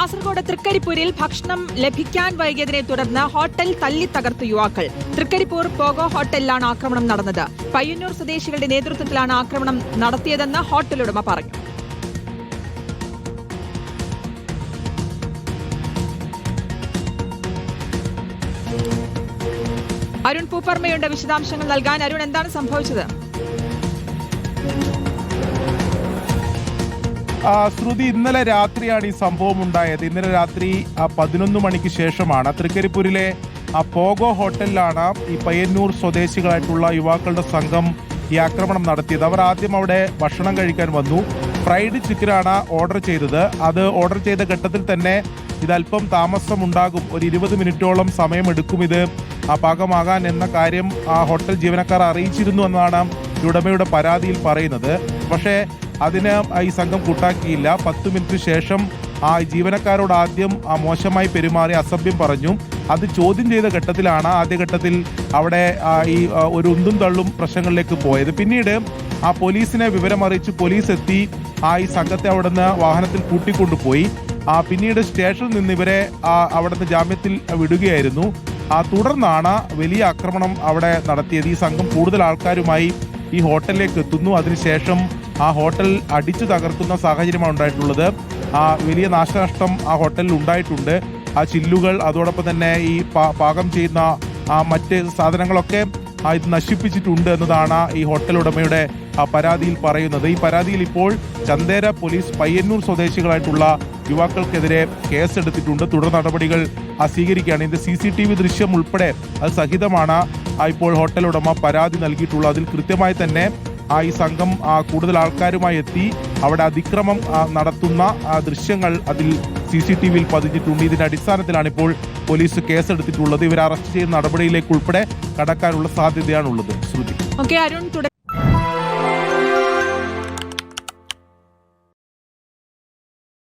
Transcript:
കാസർഗോഡ് തൃക്കരിപ്പൂരിൽ ഭക്ഷണം ലഭിക്കാൻ വൈകിയതിനെ തുടർന്ന് ഹോട്ടൽ തല്ലി തകർത്തു യുവാക്കൾ. തൃക്കരിപ്പൂർ പോഗോ ഹോട്ടലിലാണ് ആക്രമണം നടന്നത്. പയ്യന്നൂർ സ്വദേശികളുടെ നേതൃത്വത്തിലാണ് ആക്രമണം നടത്തിയതെന്ന് ഹോട്ടൽ ഉടമ പറഞ്ഞു. അരുൺ പൂപ്പർമയുണ്ട് വിശദാംശങ്ങൾ നൽകാൻ. അരുൺ എന്താണ് സംഭവിച്ചത്? ശ്രുതി ഇന്നലെ രാത്രിയാണ് ഈ സംഭവം ഉണ്ടായത്. ഇന്നലെ രാത്രി പതിനൊന്ന് മണിക്ക് ശേഷമാണ്. തൃക്കരിപ്പൂരിലെ പോഗോ ഹോട്ടലിലാണ് ഈ പയ്യന്നൂർ സ്വദേശികളായിട്ടുള്ള യുവാക്കളുടെ സംഘം ഈ ആക്രമണം നടത്തിയത്. അവർ ആദ്യം അവിടെ ഭക്ഷണം കഴിക്കാൻ വന്നു. ഫ്രൈഡ് ചിക്കനാണ് ഓർഡർ ചെയ്തത്. അത് ഓർഡർ ചെയ്ത ഘട്ടത്തിൽ തന്നെ ഇതല്പം താമസം താമസമുണ്ടാകും. ഒരു ഇരുപത് മിനിറ്റോളം സമയമെടുക്കും ഇത് പാകമാകാൻ എന്ന കാര്യം ആ ഹോട്ടൽ ജീവനക്കാർ അറിയിച്ചിരുന്നു എന്നാണ് ഉടമയുടെ പരാതിയിൽ പറയുന്നത്. പക്ഷേ അതിന് ഈ സംഘം കൂട്ടാക്കിയില്ല. പത്ത് മിനിറ്റ് ശേഷം ആ ജീവനക്കാരോട് ആദ്യം ആ മോശമായി പെരുമാറി അസഭ്യം പറഞ്ഞു. അത് ചോദ്യം ചെയ്ത ഘട്ടത്തിലാണ് ആദ്യഘട്ടത്തിൽ അവിടെ ഈ ഒരു ഉന്തും തള്ളും പ്രശ്നങ്ങളിലേക്ക് പോയത്. പിന്നീട് ആ പോലീസിനെ വിവരമറിയിച്ച് പോലീസ് എത്തി ആ ഈ സംഘത്തെ അവിടുന്ന് വാഹനത്തിൽ കൂട്ടിക്കൊണ്ടുപോയി. ആ പിന്നീട് സ്റ്റേഷനിൽ നിന്ന് ഇവരെ അവിടുന്ന് ജാമ്യത്തിൽ വിടുകയായിരുന്നു. ആ തുടർന്നാണ് വലിയ ആക്രമണം അവിടെ നടത്തിയത്. ഈ സംഘം കൂടുതൽ ആൾക്കാരുമായി ഈ ഹോട്ടലിലേക്ക് എത്തുന്നു. അതിനുശേഷം ആ ഹോട്ടൽ അടിച്ചു തകർക്കുന്ന സാഹചര്യമാണ് ഉണ്ടായിട്ടുള്ളത്. ആ വലിയ നാശനഷ്ടം ആ ഹോട്ടലിൽ ഉണ്ടായിട്ടുണ്ട്. ആ ചില്ലുകൾ അതോടൊപ്പം തന്നെ ഈ പാകം ചെയ്യുന്ന ആ മറ്റ് സാധനങ്ങളൊക്കെ ഇത് നശിപ്പിച്ചിട്ടുണ്ട് എന്നതാണ് ഈ ഹോട്ടൽ ഉടമയുടെ പരാതിയിൽ പറയുന്നത്. ഈ പരാതിയിൽ ഇപ്പോൾ ചന്ദേര പോലീസ് പയ്യന്നൂർ സ്വദേശികളായിട്ടുള്ള യുവാക്കൾക്കെതിരെ കേസെടുത്തിട്ടുണ്ട്. തുടർ നടപടികൾ സ്വീകരിക്കുകയാണ്. ഇതിന്റെ സി സി ടി വി ദൃശ്യം ഉൾപ്പെടെ അത് സഹിതമാണ് ഇപ്പോൾ ഹോട്ടൽ ഉടമ പരാതി നൽകിയിട്ടുള്ളൂ അതിൽ കൃത്യമായി തന്നെ ആ ഈ സംഘം കൂടുതൽ ആൾക്കാരുമായി എത്തി. അവിടെ അതിക്രമം നടത്തുന്ന ദൃശ്യങ്ങൾ അതിൽ സി സി ടി വിയിൽ പതിഞ്ഞിട്ടുണ്ട്. ഇതിന്റെ അടിസ്ഥാനത്തിലാണ് ഇപ്പോൾ പോലീസ് കേസെടുത്തിട്ടുള്ളത്. ഇവരെ അറസ്റ്റ് ചെയ്യുന്ന നടപടിയിലേക്ക് ഉൾപ്പെടെ കടക്കാനുള്ള സാധ്യതയാണുള്ളത്. ശ്രുതി. അരുൺ